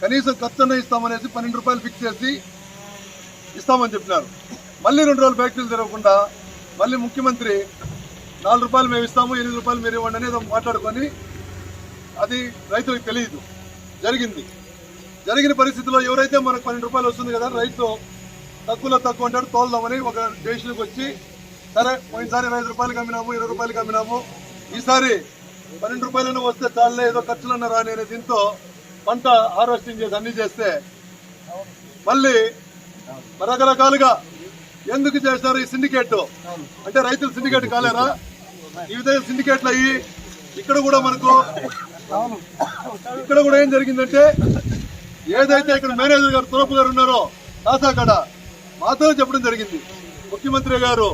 కనీసం ఖర్చున్న ఇస్తామనేసి పన్నెండు రూపాయలు ఫిక్స్ చేసి ఇస్తామని చెప్పినారు. మళ్ళీ రెండు రోజులు ఫ్యాక్టరీలు తిరగకుండా మళ్ళీ ముఖ్యమంత్రి నాలుగు రూపాయలు మేము ఇస్తాము ఎనిమిది రూపాయలు మీరు ఇవ్వండి అనేది మాట్లాడుకొని అది రైతులకు తెలియదు. జరిగింది. జరిగిన పరిస్థితిలో ఎవరైతే మనకు పన్నెండు రూపాయలు వస్తుంది కదా రైతు తక్కువలో తక్కువ అంటాడు తోలుదామని ఒక డెసిషన్కి వచ్చి సరే పోయినసారి ఐదు రూపాయలు అమ్మినాము ఇరవై రూపాయలు అమ్మినాము ఈసారి పన్నెండు రూపాయలను వస్తే చాలే ఏదో ఖర్చులన్న రాని అనే దీంతో పంట హార్వెస్టింగ్ చేసి అన్ని చేస్తే మళ్ళీ రకరకాలుగా ఎందుకు చేశారు ఈ సిండికేట్? అంటే రైతులు సిండికేట్ కాలేరా? ఈ విధంగా సిండికేట్లు అయ్యి ఇక్కడ కూడా మనకు ఇక్కడ కూడా ఏం జరిగిందంటే ఏదైతే ఇక్కడ మేనేజర్ గారు తురపు గారు ఉన్నారో కాసాకాడ మాతో చెప్పడం జరిగింది. ముఖ్యమంత్రి గారు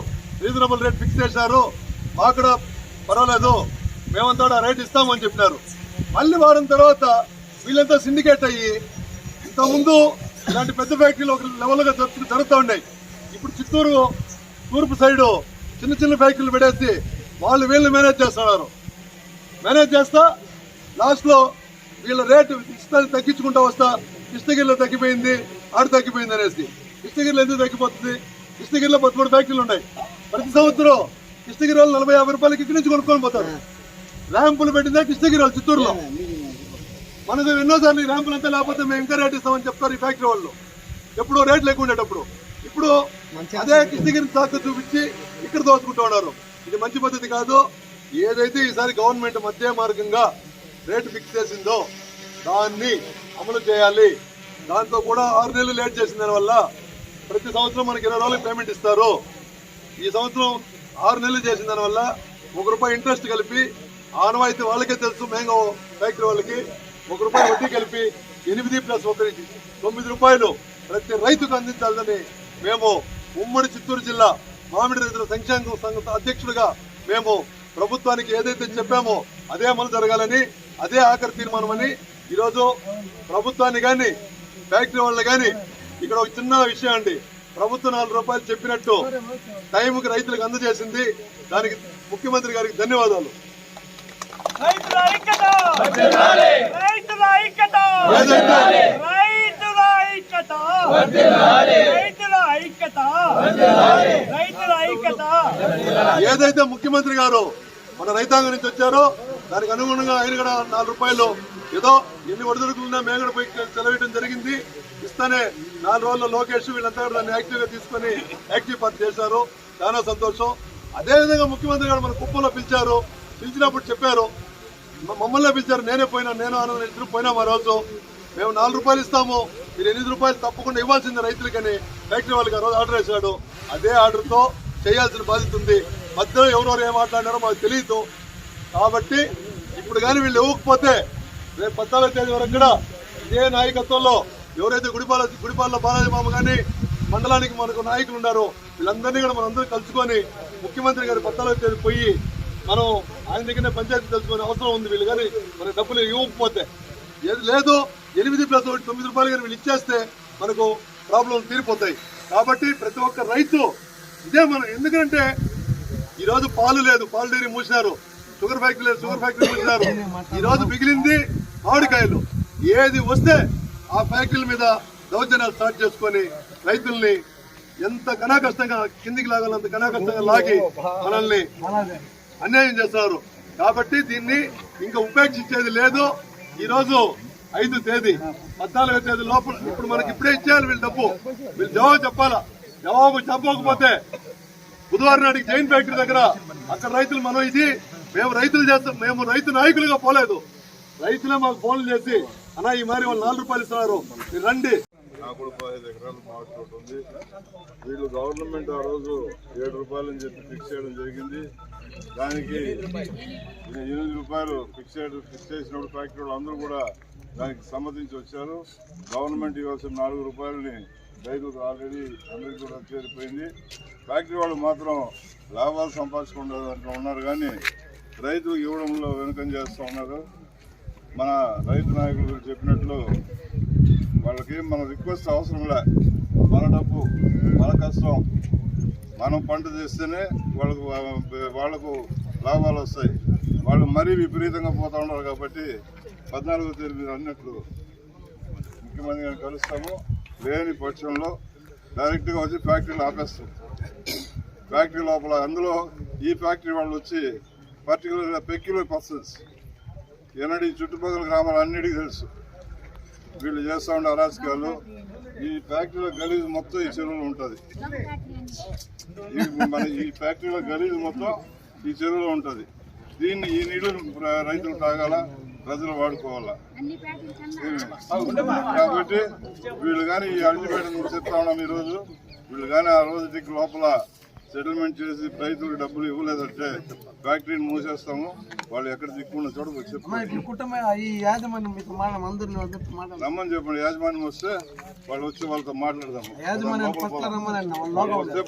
రీజనబుల్ రేట్ ఫిక్స్ చేశారు. మాకు పర్వాలేదు. మేమంతా కూడా రేట్ ఇస్తామని చెప్పినారు. మళ్ళీ వారం తర్వాత వీళ్ళంతా సిండికేట్ అయ్యి ఇంతకుముందు ఇలాంటి పెద్ద ఫ్యాక్టరీలు ఒక లెవెల్గా జరుగుతూ ఉన్నాయి. ఇప్పుడు చిత్తూరు తూర్పు సైడు చిన్న చిన్న ఫ్యాక్టరీలు పెట్టేసి వాళ్ళు వీళ్ళు మేనేజ్ చేస్తున్నారు. మేనేజ్ చేస్తా లాస్ట్లో వీళ్ళ రేటు ఇష్టాన్ని తగ్గించుకుంటా వస్తా కృష్ణగిరిలో తగ్గిపోయింది ఆడు తగ్గిపోయింది అనేసి. కృష్ణగిరిలో ఎందుకు తగ్గిపోతుంది? కృష్ణగిరిలో పదమూడు ఫ్యాక్టరీలు ఉన్నాయి. ప్రతి సంవత్సరం కృష్ణగిరి వాళ్ళు నలభై యాభై రూపాయలకి ఇక్కడి నుంచి కొనుక్కొని పోతారు. ర్యాంపులు పెట్టిందే కృష్ణగిరి వాళ్ళు చిత్తూరులో. మనకు ఎన్నోసార్లు ఈ ర్యాంపులు అంతా లేకపోతే మేము ఇంకా రేట్ ఇస్తామని చెప్తారు ఈ ఫ్యాక్టరీ వాళ్ళు. ఎప్పుడో రేట్లు ఎక్కువ ఉండేటప్పుడు. ఇప్పుడు అదే కృష్ణగిరి శాఖ చూపించి ఇక్కడ దోచుకుంటూ ఉన్నారు. ఇది మంచి పద్ధతి కాదు. ఏదైతే ఈసారి గవర్నమెంట్ మధ్య మార్గంగా రేటు ఫిక్స్ చేసిందో దాన్ని అమలు చేయాలి. దాంతో కూడా ఆరు నెలలు లేట్ చేసిన దానివల్ల ప్రతి సంవత్సరం మనకి ఇరవై రోజులకు పేమెంట్ ఇస్తారు. ఈ సంవత్సరం ఆరు నెలలు చేసిన దానివల్ల ఒక రూపాయి ఇంట్రెస్ట్ కలిపి ఆనవాయితీ వాళ్ళకే తెలుసు. మ్యాంగో ఫ్యాక్టరీ వాళ్ళకి ఒక రూపాయి వడ్డీ కలిపి ఎనిమిది ప్లస్ ఒకటి తొమ్మిది రూపాయలు ప్రతి రైతుకు అందించాలని మేము ఉమ్మడి చిత్తూరు జిల్లా మామిడి రైతుల సంక్షేమ సంఘ అధ్యక్షుడిగా మేము ప్రభుత్వానికి ఏదైతే చెప్పామో అదే అమలు జరగాలని అదే ఆఖరి తీర్మానమని ఈరోజు ప్రభుత్వాన్ని కానీ ఫ్యాక్టరీ వాళ్ళని కానీ ఇక్కడ ఒక చిన్న విషయం అండి. ప్రభుత్వం నాలుగు రూపాయలు చెప్పినట్టు టైంకి రైతులకు అందజేసింది. దానికి ముఖ్యమంత్రి గారికి ధన్యవాదాలు. రైతుల ఐక్యత! రైతుల ఐక్యత! ఏదైతే రైతుల ఐక్యత! రైతుల ఐక్యత! రైతుల ఐక్యత! ఏదైతే ముఖ్యమంత్రి గారు మన రైతాంగం నుంచి వచ్చారో దానికి అనుగుణంగా ఆయన కూడా నాలుగు రూపాయలు ఏదో ఎన్ని ఒడిదుడుకులున్నా మేము కూడా పోయి చెలవేయడం జరిగింది. ఇస్తానే నాలుగు రోజుల్లో లోకేష్ వీళ్ళంతా కూడా దాన్ని యాక్టివ్గా తీసుకొని యాక్టివ్ పార్టీ చేశారు. చాలా సంతోషం. అదే విధంగా ముఖ్యమంత్రి గారు మన కుప్పంలో పిలిచారు. పిలిచినప్పుడు చెప్పారు. మ- మమ్మల్ని పిలిచారు. నేనే పోయినా నేను ఆనందం ఇద్దరు పోయినాం ఆ రోజు. మేము నాలుగు రూపాయలు ఇస్తాము. మీరు ఎనిమిది రూపాయలు తప్పకుండా ఇవ్వాల్సింది రైతులకని ఫ్యాక్టరీ వాళ్ళకి ఆ రోజు ఆర్డర్ వేశాడు. అదే ఆర్డర్తో చేయాల్సిన బాధ్యత ఉంది. మధ్యలో ఎవరెవరు ఏం మాట్లాడినారో మాకు తెలియదు కాబట్టి ఇప్పుడు కానీ వీళ్ళు ఇవ్వకపోతే రేపు పద్నాలుగో తేదీ వరకు కూడా ఇదే నాయకత్వంలో ఎవరైతే గుడిపాల గుడిపాల బాలాజీ మామ కానీ మండలానికి మనకు నాయకులు ఉన్నారో వీళ్ళందరినీ కూడా మనందరూ కలుసుకొని ముఖ్యమంత్రి గారి పద్నాలుగో తేదీ పోయి మనం ఆయన దగ్గర పంచాయతీ తెలుసుకునే అవసరం ఉంది వీళ్ళు కానీ మన డబ్బులు ఇవ్వకపోతే. ఏది లేదు ఎనిమిది ప్లస్ ఒకటి తొమ్మిది రూపాయలు కానీ వీళ్ళు ఇచ్చేస్తే మనకు ప్రాబ్లం తీరిపోతాయి. కాబట్టి ప్రతి ఒక్క రైతు ఇదే మనం ఎందుకంటే ఈ రోజు పాలు లేదు పాలు డైరీ మూసినారు. షుగర్ ఫ్యాక్టరీ లేదు షుగర్ ఫ్యాక్టరీ మూసినారు. ఈ రోజు మిగిలింది మామిడికాయలు. ఏది వస్తే ఆ ఫ్యాక్టరీల మీద దౌర్జన్యాలు స్టార్ట్ చేసుకొని రైతుల్ని ఎంత కష్టంగా కిందికి లాగాలంత కష్టంగా లాగి మనల్ని అన్యాయం చేస్తున్నారు కాబట్టి దీన్ని ఇంకా ఉపేక్షించేది లేదు. ఈ రోజు ఐదు తేదీ పద్నాలుగో తేదీ లోపల ఇప్పుడు మనకి ఇప్పుడే ఇచ్చేయాలి వీళ్ళు డబ్బు. వీళ్ళు జవాబు చెప్పాలా? జవాబు చెప్పకపోతే బుధవారం నాటికి జైన్ ఫ్యాక్టరీ దగ్గర అక్కడ రైతులు మనం ఇది. మేము రైతులు చేస్తాం మేము రైతు నాయకులుగా పోలేదు. రైతులే మాకు ఫోన్లు చేసి అన్న ఈ మరి వాళ్ళు నాలుగు రూపాయలు ఇస్తున్నారు. మీరు రండి. నాకు కూడా ఎకరాలు మామిడి తోట ఉంది. వీళ్ళు గవర్నమెంట్ ఆ రోజు ఏడు రూపాయలని చెప్పి ఫిక్స్ చేయడం జరిగింది. దానికి ఎనిమిది రూపాయలు ఫిక్స్ ఫిక్స్ చేసినప్పుడు ఫ్యాక్టరీ వాళ్ళు అందరూ కూడా దానికి సమ్మతించి వచ్చారు. గవర్నమెంట్ ఇవ్వాల్సిన నాలుగు రూపాయలని రైతులకు ఆల్రెడీ అందరికీ కూడా చేరిపోయింది. ఫ్యాక్టరీ వాళ్ళు మాత్రం లాభాలు సంపాదించకుండా దాంట్లో ఉన్నారు కానీ రైతులకు ఇవ్వడంలో వెనుకం చేస్తూ ఉన్నారు. మన రైతు నాయకులు చెప్పినట్లు వాళ్ళకి మన రిక్వెస్ట్ అవసరం లే. మన డబ్బు మన కష్టం. మనం పంట చేస్తేనే వాళ్ళకు వాళ్ళకు లాభాలు వస్తాయి. వాళ్ళు మరీ విపరీతంగా పోతా ఉన్నారు కాబట్టి పద్నాలుగో తేదీ మీరు అన్నట్లు ముఖ్యమంత్రి గారిని కలుస్తాము. లేని పక్షంలో డైరెక్ట్గా వచ్చి ఫ్యాక్టరీలు ఆపేస్తాం. ఫ్యాక్టరీ లోపల అందులో ఈ ఫ్యాక్టరీ వాళ్ళు వచ్చి పర్టికులర్గా పెక్యులర్ పర్సన్స్. ఎన్నడీ చుట్టుపక్కల గ్రామాలు అన్నిటికీ తెలుసు. వీళ్ళు చేస్తూ ఉండే అరాచకాలు ఈ ఫ్యాక్టరీలో గలీజ్ మొత్తం ఈ చెరువులో ఉంటుంది. మన ఈ ఫ్యాక్టరీలో గలీజ్ మొత్తం ఈ చెరువులో ఉంటుంది. దీన్ని ఈ నీళ్ళు రైతులు తాగాల ప్రజలు వాడుకోవాలా? కాబట్టి వీళ్ళు కానీ ఈ అల్టిమేట్ చెప్తా ఉన్నాం ఈ రోజు వీళ్ళు కానీ ఆ రోజుకి లోపల సెటిల్మెంట్ చేసి రైతులకు డబ్బులు ఇవ్వలేదంటే ఫ్యాక్టరీని మూసేస్తాము. వాళ్ళు ఎక్కడ దిక్కున్న చోట రమ్మని చెప్పండి. యాజమాన్యం వస్తే వాళ్ళు వచ్చి వాళ్ళతో మాట్లాడదాము. వస్తే